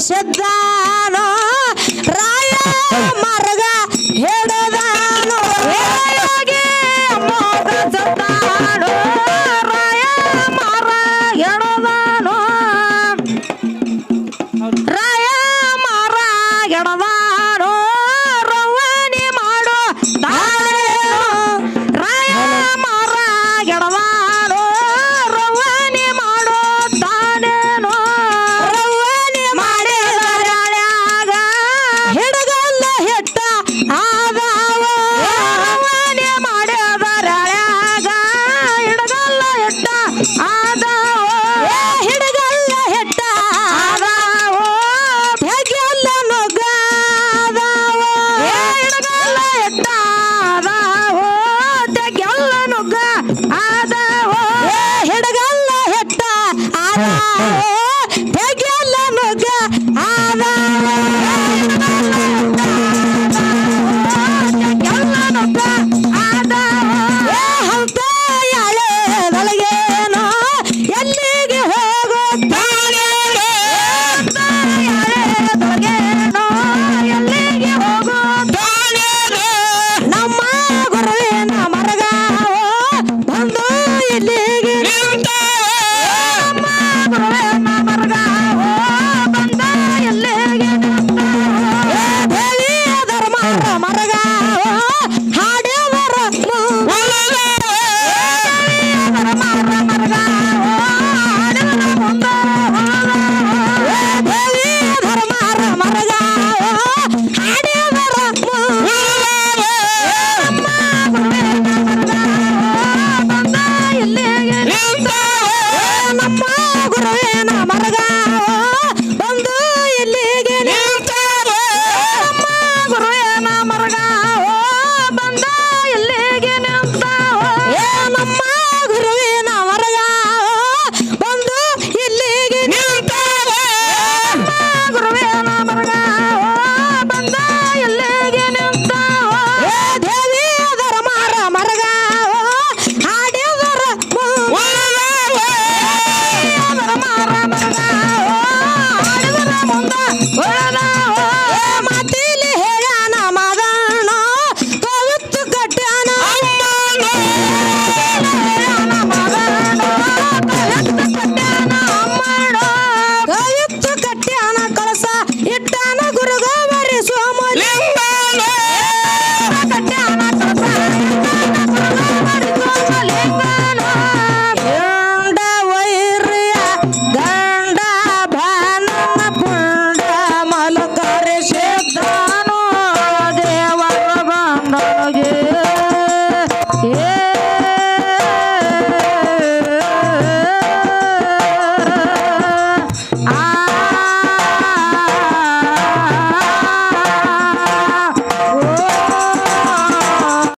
Sed ಹಿಡಗಲ್ಲ ಹೆಟ್ಟ ಹೆಗಲ್ಲ ಮಗ ಹಿಡಗಲ್ಲ ಹೆಟ್ಟ ತೆಗೆಲ್ಲ ನುಗ್ಗ. ಆದ ಹಿಡಗಲ್ಲ ಹೆಟ್ಟ ಆದ ತೆಗೆಲ್ಲ Música